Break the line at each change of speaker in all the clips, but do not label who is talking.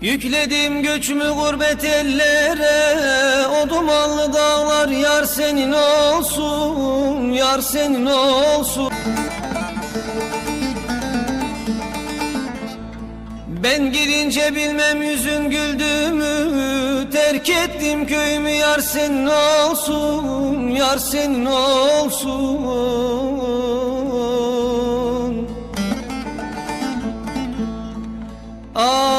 Yükledim göçümü gurbet ellere O dumanlı dağlar yar senin olsun Yar senin olsun. Ben girince bilmem yüzün güldüğümü Terk ettim köyümü yar senin olsun Yar senin olsun. Ah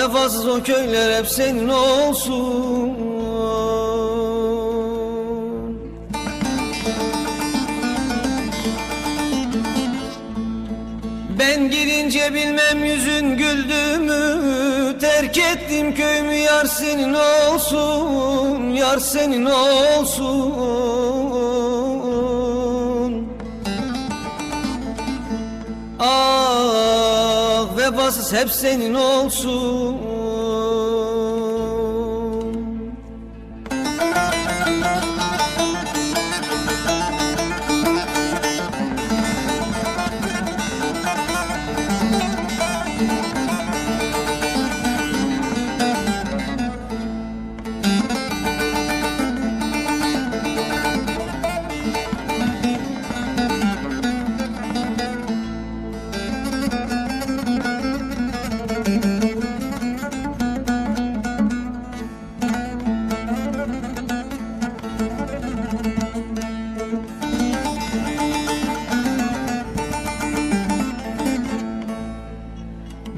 vefasız o köyler hep senin olsun. Ben girince bilmem yüzün güldüğümü Terk ettim köyümü yar senin olsun Yar senin olsun. Ah vefasız hep senin olsun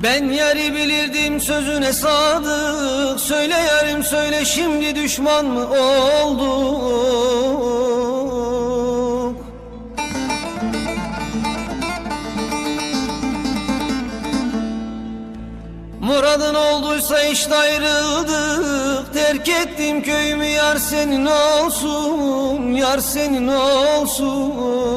Ben yari bilirdim sözüne sadık Söyle yarim söyle şimdi düşman mı olduk? Muradın olduysa işte ayrıldık. Terk ettim köyümü yar senin olsun Yar senin olsun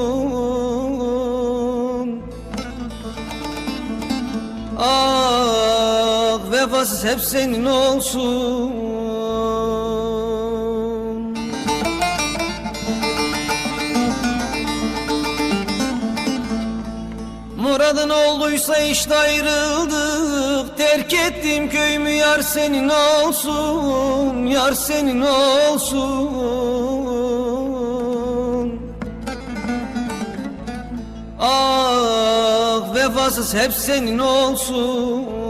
Vefasız hep senin olsun. Muradın olduysa işte ayrıldık. Terk ettim köyümü yar senin olsun Yar senin olsun. Ah vefasız hep senin olsun